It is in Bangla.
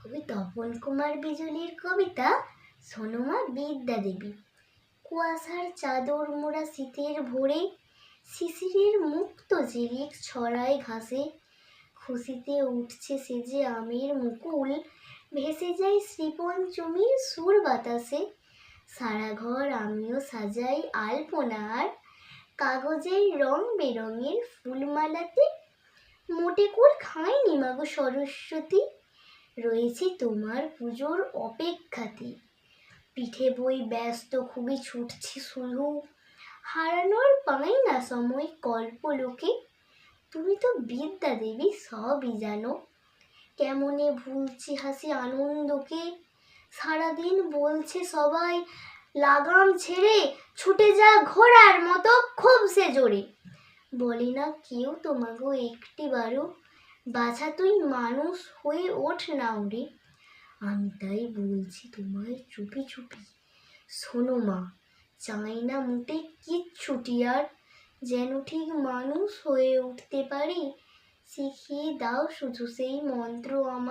কবি তপন কুমার বিজলির কবিতা সোনমা বিদ্যা দেবী কুয়াশার চাদর মোড়া শীতের ভোরে, শিশিরের মুক্ত জিরিক ছড়ায় ঘাসে। খুশিতে উঠছে সেজে আমের মুকুল, ভেসে যায় শ্রীপঞ্চমীর সুর বাতাসে। সারা ঘর আমিও সাজাই আলপনার, কাগজের রং বেরঙের ফুলমালাতে। মোটে কুল খায়নি মাগো সরস্বতী রয়েছে তোমার পুজোর অপেক্ষাতে। পিঠে বই ব্যস্ত, খুবই ছুটছি শুধু হারানোর পাই না সময়, কল্প লোকে। তুমি তো বিদ্যা দেবী সবই জানো। কেমনে ভুলছি হাসি আনন্দকে। সারাদিন বলছে সবাই, লাগাম ছেড়ে ছুটে যা ঘোড়ার মতো খুব সে জোরে। বলি না কেউ তোমাকে একটি একটিবারও। বাছা তুই মানুষ হয়ে ওঠ না ওরে আমি তাই বলছি তোমায় চুপি চুপি। শোনো মা চাই না মুটে কিচ্ছুটি আর। যেন ঠিক মানুষ হয়ে উঠতে পারি, শিখিয়ে দাও শুধু সেই মন্ত্র আমায়